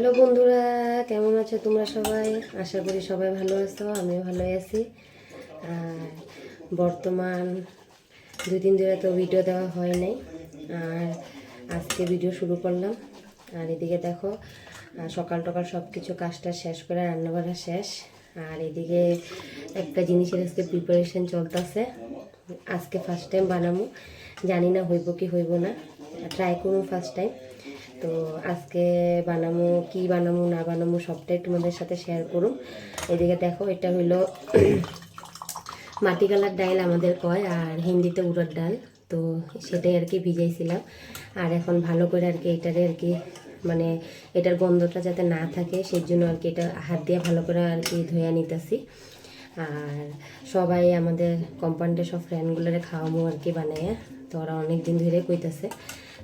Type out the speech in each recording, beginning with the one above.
Hello বন্ধুরা, কেমন আছো তোমরা সবাই? আশা করি সবাই ভালো আছো, আমিও ভালো আছি। আর বর্তমান দুই দিন ধরে তো ভিডিও দেওয়া হয় নাই, আর আজকে ভিডিও শুরু করলাম। আর এদিকে দেখো সকাল টকাল সব কিছু কাজটা শেষ করে রান্নাবাড়া শেষ। আর এদিকে একটা জিনিসের আজকে প্রিপারেশন চলতেছে। আজকে ফার্স্ট টাইম বানাবো জানি না হইব কি হইব না। ট্রাই করুন ফার্স্ট টাইম তো আজকে বানামো, কি বানামো, না বানামো, সবটাই তোমাদের সাথে শেয়ার করুন এদিকে দেখো, এটা হইল মাটি কালার ডাল আমাদের কয়, আর হিন্দিতে উড়ার ডাল। তো সেটাই আর কি ভিজাইছিলাম। আর এখন ভালো করে আর কি এটারে আর কি মানে এটার গন্ধটা যাতে না থাকে সেই জন্য আর কি এটা হাত দিয়ে ভালো করে আর কি ধুয়ে নিতেছি। আর সবাই আমাদের কম্পাউন্ডের সব ফ্রেন্ডগুলোরে খাওয়ামো আর কি বানাইয়া। তো ওরা অনেক দিন ধরে কইতাছে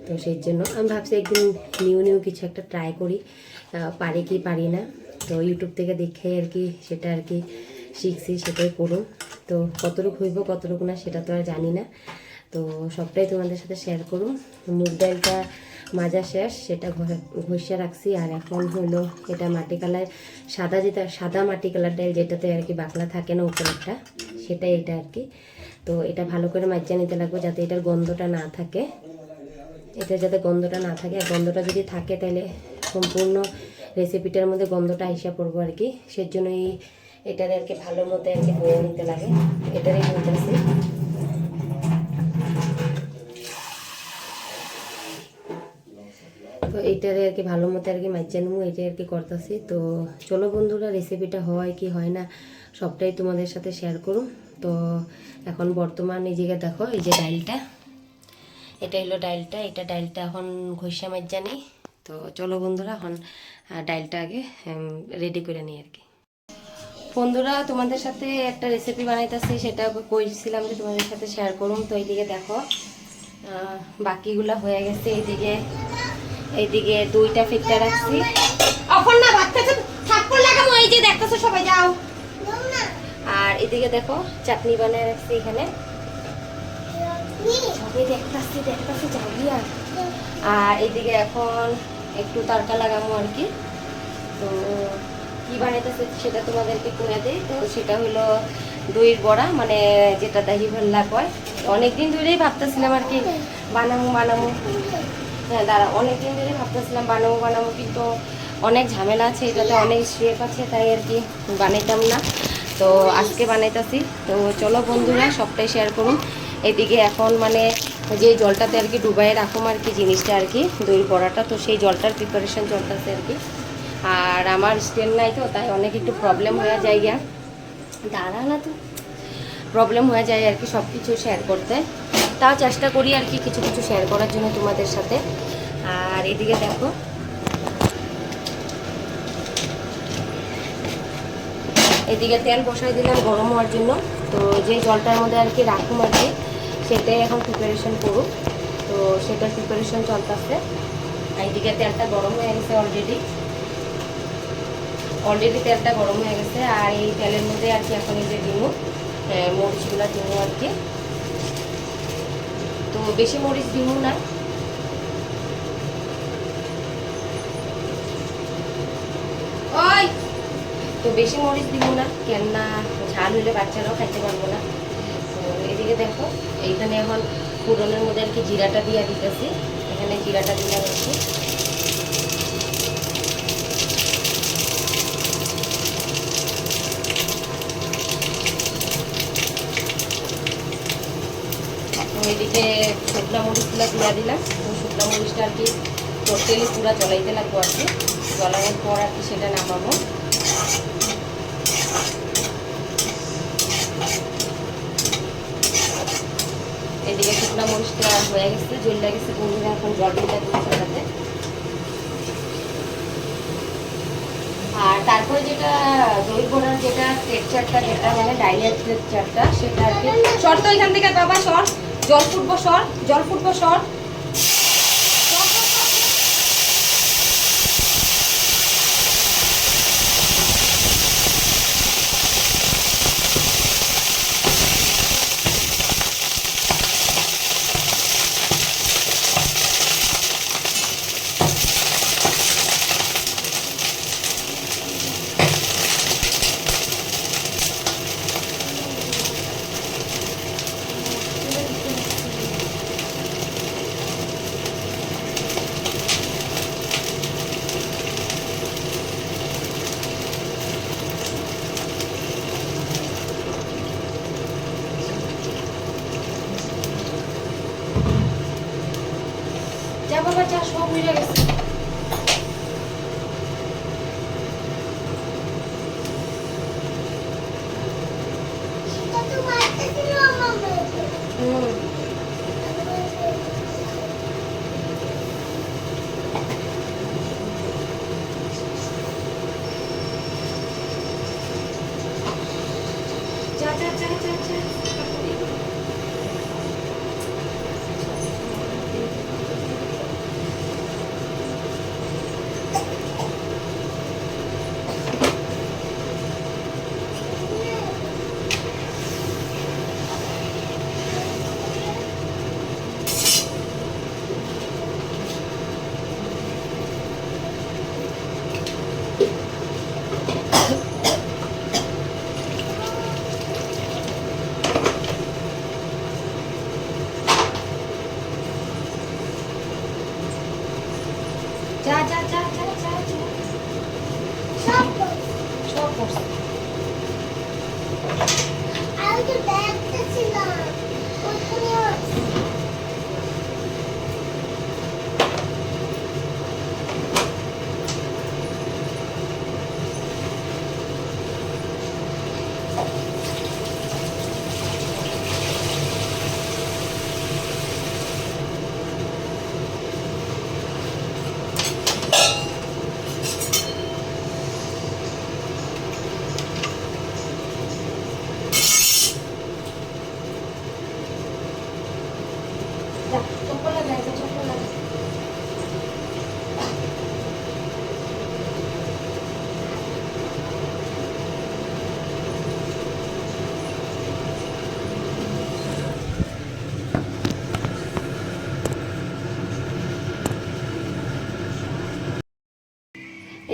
তো সেই জন্য আমি ভাবছি একদিন নিউ নিউ কিছু একটা ট্রাই করি। পারি কি পারি না? তো ইউটিউব থেকে দেখে আর কি সেটা আর কি শিখছি, সেটাই করুন। তো কতটুকু হইব, কতটুকু না সেটা তো আর জানি না। তো সবটাই তোমাদের সাথে শেয়ার করুন। মুগ ডালটা মাজা শেষ, সেটা ঘষিয়ে রাখছি। আর এখন হলো এটা মাটি কালার সাদা যেটা, সাদা মাটি কালার ডাল যেটাতে আর কি বাকলা থাকে না উপরেরটা, সেটাই এটা আর কি। তো এটা ভালো করে মাজ্জা নিতে লাগবে যাতে এটার গন্ধটা না থাকে। এটা যাতে গন্ধটা না থাকে। আর গন্ধটা যদি থাকে তাহলে সম্পূর্ণ রেসিপিটার মধ্যে গন্ধটা আইসা পড়ব আর কি। সেজন্যই এটারে আর কি ভালো মতো আর কি ধুয়ে নিতে লাগে। এটারই নিতেছি তো এইটারে আর কি ভালো মতো আর কি মাইচা নেব এটাই আর কি করতেছি। তো চলো বন্ধুরা রেসিপিটা হয় কি হয় না, সবটাই তোমাদের সাথে শেয়ার করুন তো এখন বর্তমান এই জায়গায় দেখো, এই যে ডালটা। এটা হলো ডাইলটা এটা ডাইলটা এখন ঘষা নিই। তো চলো বন্ধুরা এখন ডাইলটা আগে রেডি করে নিই আর কি। বন্ধুরা তোমাদের সাথে একটা রেসিপি বানাইতেছি সেটা কইছিলাম যে তোমাদের সাথে শেয়ার করুন তো এইদিকে দেখো বাকিগুলা হয়ে গেছে। এইদিকে এইদিকে দুইটা ফিটটা রাখছি। এখন না লাগাবো এই যে দেখতেছো সবাই যাও। আর এদিকে দেখো চাটনি বানিয়ে রাখছি এখানে। সবাই দেখতাছি দেখতাছি যাবি আর। আর এদিকে এখন একটু তরকা লাগাবো আর কি। তো কি বানাইতেছে সেটা তোমাদেরকে করে দিই। তো সেটা হলো দইয়ের বড়া মানে যেটা দাহি ভাল্লা কয়। অনেকদিন ধরেই ভাবতেছিলাম আর কি বানাবো বানাবো হ্যাঁ দাঁড়া অনেকদিন ধরে ভাবতেছিলাম বানাবো বানামো কিন্তু অনেক ঝামেলা আছে এটাতে অনেক স্টেপ আছে তাই আর কি বানাইতাম না। তো আজকে বানাইতেছি। তো চলো বন্ধুরা সবটাই শেয়ার করুন। এদিকে এখন মানে যে জলটাতে আর কি ডুবাই রাখুম আর কি জিনিসটা আর কি, দই বড়াটা, তো সেই জলটার প্রিপারেশন চলতেছে আর কি। আর আমার স্টেন নাই তো, তাই অনেক একটু প্রবলেম হয়ে যায় গিয়া। দাঁড়া না তো। প্রবলেম হয়ে যায় আর কি সব কিছু শেয়ার করতে। তাও চেষ্টা করি আর কি কিছু কিছু শেয়ার করার জন্য তোমাদের সাথে। আর এদিকে দেখো। এদিকে তেল বসাই দিলাম গরম হওয়ার জন্য। তো যে জলটার মধ্যে আর কি রাখুম আর কি সেটাই এখন প্রিপারেশন করুক। তো সেটার প্রিপারেশন চলতেছে। এদিকে তেলটা গরম হয়ে গেছে অলরেডি অলরেডি তেলটা গরম হয়ে গেছে আর এই তেলের মধ্যে আর কি এখন এই যে দিমু মরিচগুলো দিমু আর কি। তো বেশি মরিচ দিমু না। ওই! তো বেশি মরিচ দিব না, কেননা ঝাল হলে বাচ্চারাও খাইতে পারব না। এদিকে দেখো, এইখানে এখন পুরনের মধ্যে আর কি জিরাটা দিয়ে দিতেছি। এখানে জিরাটা দিলাম তো এদিকে শুকনা মরিচগুলো দিয়ে দিলাম। শুকনা মরিচটা আর কি টোটালি পুরো জ্বলাইতে লাগবো আর কি। জ্বলানোর পর আর কি সেটা নামাবো। মশলা মরিচটা হয়ে গেছে জল গেছে বন্ধুরা এখন জলটা দিয়ে সাজাতে আর তারপরে যেটা দই বড়ার যেটা টেক্সচারটা যেটা মানে ডাইলের টেক্সচারটা সেটা আর কি। সর তো এখান থেকে বাবা সর জল ফুটবো সর জল ফুটবো সর যা বাবা যা সব হয়ে গেছে। করছে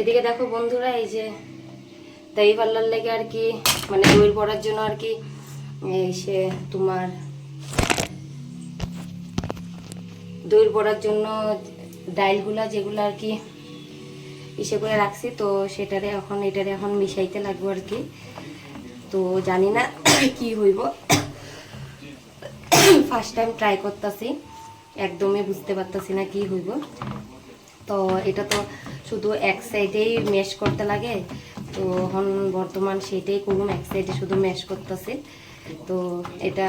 এদিকে দেখো বন্ধুরা, এই যে দই পাল্লার লেগে আর কি মানে দইয়ের পড়ার জন্য আর কি, এই সে তোমার দইয়ের পড়ার জন্য ডাইলগুলা যেগুলো আর কি ইসে করে রাখছি, তো সেটারে এখন, এটারে এখন মিশাইতে লাগবো আর কি। তো জানি না কি হইব। ফার্স্ট টাইম ট্রাই করতেছি, একদমই বুঝতে পারতাছি না কি হইব। তো এটা তো শুধু এক সাইডেই ম্যাশ করতে লাগে। তো এখন বর্তমান সেইটাই করুম এক সাইডে শুধু ম্যাশ করতেছি। তো এটা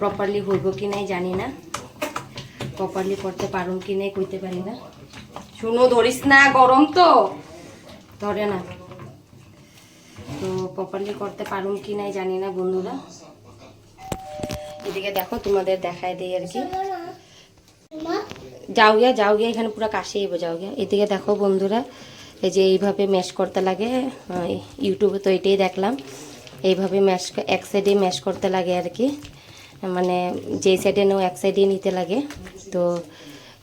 প্রপারলি হইব কি নাই জানি না। প্রপারলি করতে পারুম কি নাই কইতে পারি না। শুনো, ধরিস না, গরম তো। ধরে না। তো প্রপারলি করতে পারুম কি নাই জানি না বন্ধুরা। এদিকে দেখো তোমাদের দেখায় দেই আর কি। যাও গিয়া যাও গিয়া এখানে পুরো কাশি এবো যাও গিয়া এদিকে দেখো বন্ধুরা, এই যে এইভাবে ম্যাশ করতে লাগে ইউটিউবে তো এটাই দেখলাম। এইভাবে ম্যাশ এক সাইডে ম্যাশ করতে লাগে আর কি। মানে যেই সাইডে নেও, এক সাইডে নিতে লাগে। তো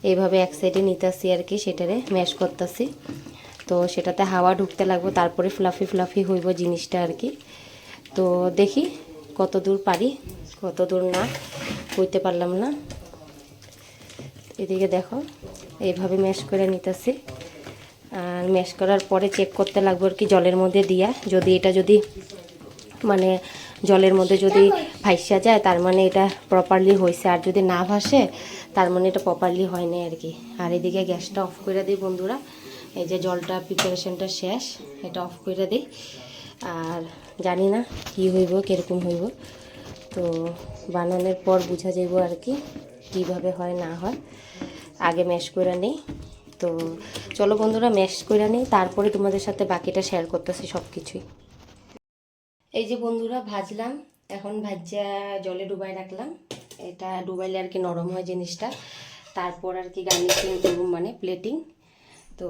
এইভাবে এক সাইডে নিতেছি আর কি, সেটারে ম্যাশ করতেছি। তো সেটাতে হাওয়া ঢুকতে লাগবো, তারপরে ফ্লাফি ফ্লাফি হইব জিনিসটা আর কি। তো দেখি কত দূর পারি কত দূর না হইতে পারলাম না। এদিকে দেখো, এইভাবে ম্যাশ করে নিতেছি। আর ম্যাশ করার পরে চেক করতে লাগবে আর কি জলের মধ্যে দিয়া। যদি এটা যদি মানে জলের মধ্যে যদি ভাইসা যায়, তার মানে এটা প্রপারলি হয়েছে আর যদি না ভাসে, তার মানে এটা প্রপারলি হয় না আর কি। আর এদিকে গ্যাসটা অফ করে দিই বন্ধুরা। এই যে জলটা প্রিপারেশনটা শেষ, এটা অফ করে দিই। আর জানি না কি হইব, কীরকম হইব। তো বানানোর পর বোঝা যাইব আর কি। কীভাবে হয়, না হয়, আগে ম্যাশ করে নিই। তো চলো বন্ধুরা ম্যাশ করে নিই, তারপরে তোমাদের সাথে বাকিটা শেয়ার করতেছি সব কিছুই এই যে বন্ধুরা, ভাজলাম। এখন ভাজা জলে ডুবাই রাখলাম। এটা ডুবাইলে আর কি নরম হয় জিনিসটা। তারপর আর কি গার্নিশিং করুম মানে প্লেটিং তো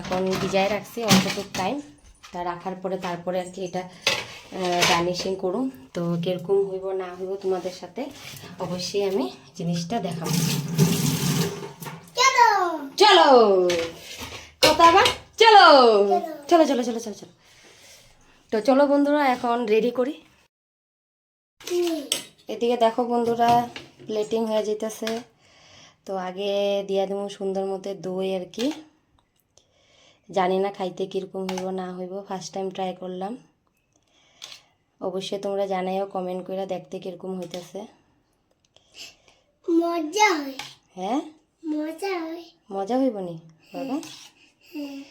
এখন ভিজায় রাখছি অল্পটুক টাইম তা রাখার পরে তারপরে আর কি এটা গার্নিশিং করুন তো কীরকম হইব না হইব তোমাদের সাথে অবশ্যই আমি জিনিসটা দেখাবো। চলো। চলো। কথা আবার? চলো। চলো। চলো চলো চলো চলো। তো চলো বন্ধুরা এখন রেডি করি। এদিকে দেখো বন্ধুরা প্লেটিং হয়ে যেতেছে তো আগে দিয়া দেবো সুন্দর মতো দই আর কি। জানি না খাইতে কীরকম হইব না হইব ফার্স্ট টাইম ট্রাই করলাম। অবশ্যই তোমরা জানাইও কমেন্ট করে দেখতে কীরকম হইতেছে। মজা হয়। হ্যাঁ? মজা হয়। মজা হইব নি বাবা? হ্যাঁ।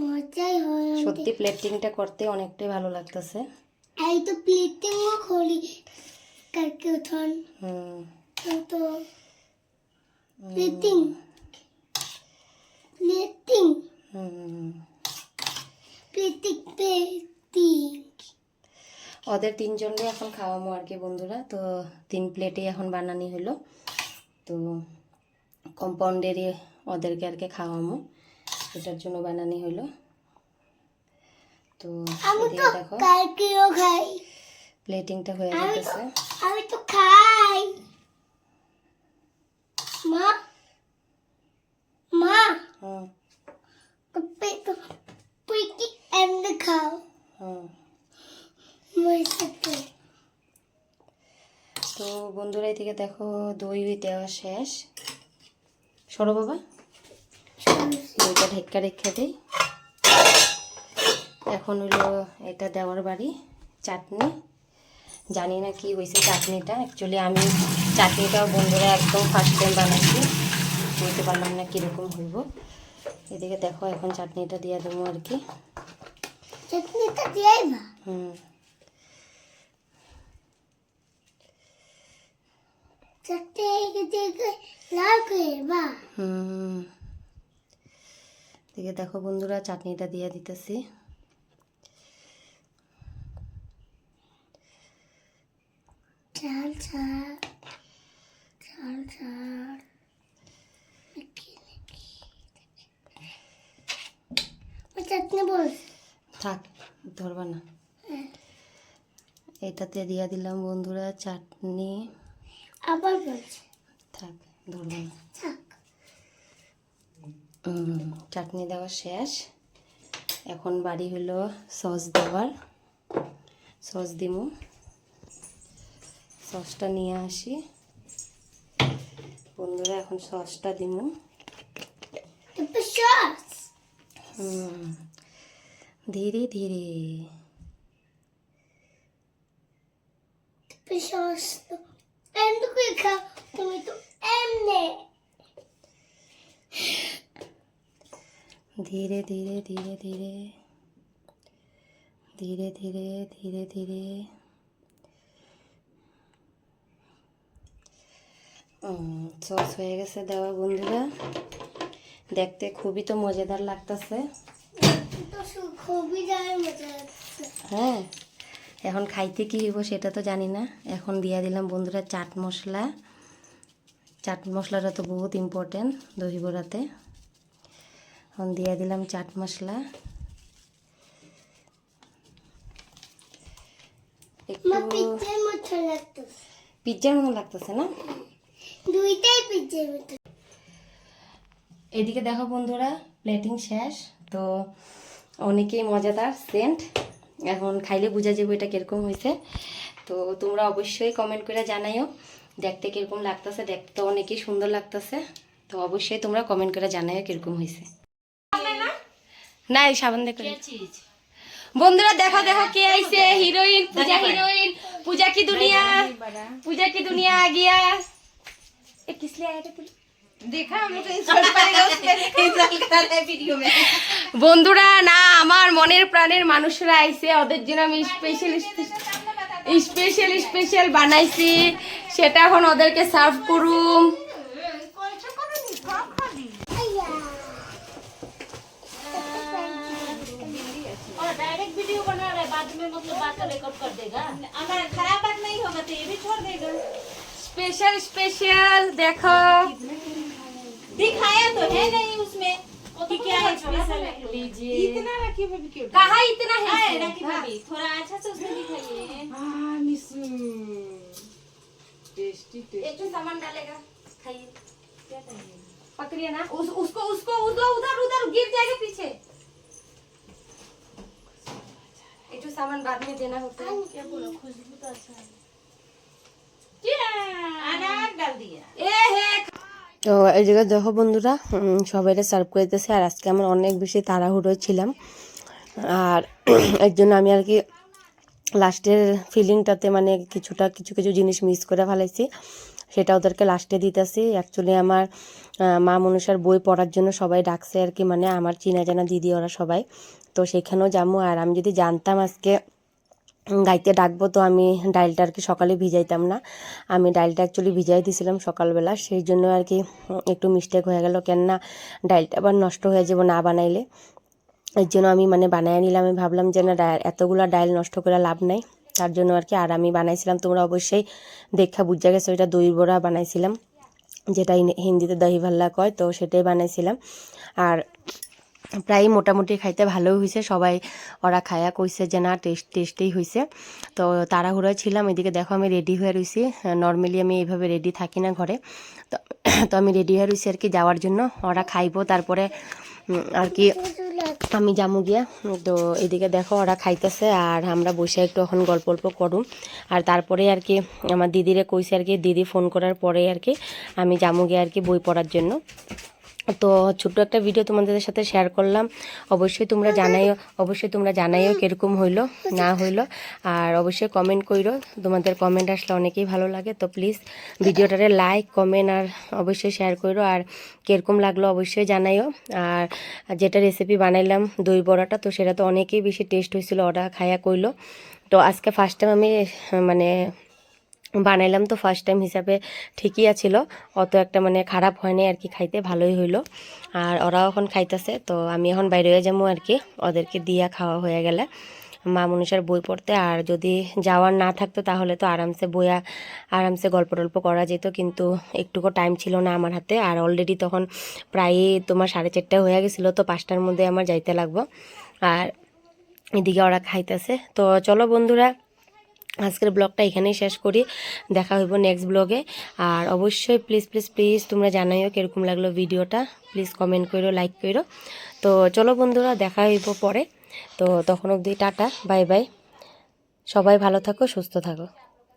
মজাই হয় সত্যি প্লেটিংটা করতে অনেকটাই ভালো লাগতেছে। এই তো প্লেটিংও করি। কালকে উঠন। হুম। তো। প্লেটিং হুম। প্লেটিং প্লেটিং ওদের তিনজনকে এখন খাওয়াবো আর কি বন্ধুরা। তো তিন প্লেটে এখন বানানি হলো। তো কম্পাউন্ডেরই ওদেরকে আর কি খাওয়াবো। এটার জন্য বানানি হলো। তো দেখো। কালকেও খাই। প্লেটিংটা হয়ে যেতেছে আমি তো খাই। মা তো প্লেটিং এমনি খাও মই তো বন্ধুরা এদিকে দেখো দই দেওয়া শেষ। সরো বাবা দইটা ঢেক্কা রেখে দিই এখন হলো এটা দেওয়ার বাড়ি চাটনি। জানি না কি হয়েছে চাটনিটা। অ্যাকচুয়ালি আমি চাটনিটাও বন্ধুরা একদম ফার্স্ট টাইম বানাচ্ছি। বুঝতে পারলাম না কীরকম হইব। এদিকে দেখো এখন চাটনিটা দিয়ে দেবো আর কি। চাটনিটা দিয়াই মা। হুম। দিকে হুম। এদিকে দেখো বন্ধুরা চাটনিটা দিয়ে দিতেছি। চাল চাল চাল চাল নাকি নাকি ওই চাটনি বল থাক ধরবা না। হ্যাঁ। এটাতে দিয়ে দিলাম বন্ধুরা চাটনি। আবার বলছে। থাক ধরবা না। চাটনি দেওয়া শেষ। এখন বাড়ি হলো সস দেওয়ার। সস দিমু। সসটা নিয়ে আসি। বন্ধুরা এখন সসটা দিমু। সস। হুম, ধীরে ধীরে। তুমি তো এমনি। ধীরে ধীরে ধীরে ধীরে। ধীরে ধীরে ধীরে ধীরে। সস হয়ে গেছে দেওয়া বন্ধুরা। দেখতে খুবই তো মজাদার লাগতেছে। খুবই মজা হ্যাঁ এখন খাইতে কী হইব সেটা তো জানি না। এখন দিয়ে দিলাম বন্ধুরা চাট মশলা। চাট মশলাটা তো বহুত ইম্পর্টেন্ট দহি বড়াতে এখন দিয়ে দিলাম চাট মশলা। পিজ্জার মতো লাগতেছে। মতো লাগতেছে না? দুইটাই পিজ্জার মতো এদিকে দেখো বন্ধুরা প্লেটিং শেষ। তো অনেকেই মজাদার সেন্ট এখন খাইলে বোঝা যাব এটা কীরকম হয়েছে। তো তোমরা অবশ্যই কমেন্ট করে জানাইও দেখতে কীরকম লাগতেছে। দেখতে অনেকেই সুন্দর লাগতেছে। তো অবশ্যই তোমরা কমেন্ট করে জানাইও কীরকম হয়েছে। না এই সাবান দেখো। বন্ধুরা দেখো দেখো কে হ্যাঁ, আইছে। হিরোইন পূজা হিরোইন। পূজা কি দুনিয়া? পূজা কি দুনিয়া? আগিয়া। এ কিসলে আয়া लिए आया था तू देखा हम लोग तो इंस्टॉल करेगा उसमें इंस्टॉल कर रहे हैं वीडियो में বন্ধুরা না আমার মনের প্রাণের মানুষরা আইছে ওদের জন্য আমি স্পেশাল স্পেশাল স্পেশাল বানাইছি সেটা এখন ওদেরকে সার্ভ করুম और डायरेक्ट वीडियो बना रहे बाद में मतलब बात रिकॉर्ड कर देगा अगर खराब बात नहीं होगा तो ये भी छोड़ देगा स्पेशल स्पेशल देखो। दिखाया तो है नहीं उसमें क्या है स्पेशल लीजिए। इतना रखी भाभी क्यों? कहा इतना है है भाभी थोड़ा अच्छा से उसमें दिखाइए। एक तो सामान डालेगा। खाइए। पकड़िए ना। उस, उसको उसको उधर उधर उधर गिर जाएगा पीछे। तो सामान बाद में देना होता है। क्या बोला? खुशबू तो अच्छा है। তো এই জায়গায় দেখো বন্ধুরা উম, সবাইকে সার্ভ করে দিতেছে। আর আজকে আমার অনেক বেশি তাড়াহুড়ো ছিলাম। আর এর জন্য আমি আর কি লাস্টের ফিলিংটাতে মানে কিছুটা কিছু কিছু জিনিস মিস করে ফেলাইছি। সেটা ওদেরকে লাস্টে দিতেছি। অ্যাকচুয়ালি আমার মা মনুষার বই পড়ার জন্য সবাই ডাকছে আর কি। মানে আমার চিনা জানা দিদি ওরা সবাই। তো সেখানেও যাব। আর আমি যদি জানতাম আজকে গাইতে ডাকবো তো আমি ডালটা আর কি সকালে ভিজাইতাম না। আমি ডালটা অ্যাকচুয়ালি ভিজাই দিয়েছিলাম সকালবেলা, সেই জন্য আর কি একটু মিস্টেক হয়ে গেল। কেননা ডালটা আবার নষ্ট হয়ে যাব না বানাইলে। এর জন্য আমি মানে বানায় নিলাম। আমি ভাবলাম যে না এতগুলো ডাল নষ্ট করে লাভ নাই। তার জন্য আর কি আর আমি বানাইছিলাম। তোমরা অবশ্যই দেখা বুঝা গেছো, এটা দই বড়া বানাইছিলাম। যেটা হিন্দিতে দহি ভাল্লা কয়, তো সেটাই বানাইছিলাম। আর প্রায় মোটামুটি খাইতে ভালোই হয়েছে সবাই ওরা খায়া কইছে যে, না টেস্ট টেস্টেই হয়েছে তো তাড়াহুড়োয় ছিলাম, এদিকে দেখো আমি রেডি হয়ে রয়েছি নর্মালি আমি এইভাবে রেডি থাকি না ঘরে। তো তো আমি রেডি হয়ে রয়েছি আর কি যাওয়ার জন্য। ওরা খাইবো, তারপরে আর কি আমি যামু গিয়া। তো এদিকে দেখো ওরা খাইতেছে আর আমরা বসে একটু এখন গল্প গল্প করুম। আর তারপরে আর কি আমার দিদিরে কইছে আর কি, দিদি ফোন করার পরে আর কি আমি যামু গিয়া আর কি বই পড়ার জন্য। তো ছোট্ট একটা ভিডিও তোমাদের সাথে শেয়ার করলাম। অবশ্যই তোমরা জানাইও, অবশ্যই তোমরা জানাইও কীরকম হইল, না হইল। আর অবশ্যই কমেন্ট কইরো, তোমাদের কমেন্ট আসলে অনেকেই ভালো লাগে, তো প্লিজ ভিডিওটারে লাইক কমেন্ট আর অবশ্যই শেয়ার করো আর কীরকম লাগল অবশ্যই জানাইও। আর যেটা রেসিপি বানাইলাম, দই বড়াটা, তো সেটা তো অনেকেই বেশি টেস্ট হয়েছিল ওরা খায়া কইলো। তো আজকে ফার্স্ট টাইম আমি মানে বানাইলাম তো ফার্স্ট টাইম হিসাবে ঠিকই আছিল। অত একটা মানে খারাপ হয়নি আর কি, খাইতে ভালোই হইল। আর ওরাও এখন খাইতেছে, তো আমি এখন বাইরে হয়ে যাব আর কি। ওদেরকে দিয়া খাওয়া হয়ে গেলে। মা মনুষার বই পড়তে, আর যদি যাওয়ার না থাকতো তাহলে তো আরামসে বইয়া, আরামসে গল্প টল্প করা যেত, কিন্তু একটুকু টাইম ছিল না আমার হাতে। আর অলরেডি তখন প্রায় তোমার সাড়ে চারটা হয়ে গেছিল, তো পাঁচটার মধ্যে আমার যাইতে লাগবো। আর এদিকে ওরা খাইতেছে। তো চলো বন্ধুরা আজকের ব্লগটা এখানেই শেষ করি। দেখা হইব নেক্সট ব্লগে আর অবশ্যই প্লিজ প্লিজ প্লিজ তোমরা জানাইও কীরকম লাগল ভিডিওটা। প্লিজ কমেন্ট করো লাইক করো তো চলো বন্ধুরা, দেখা হইব পরে। তো তখন অবধি টাটা বাই বাই সবাই ভালো থাকো, সুস্থ থাকো।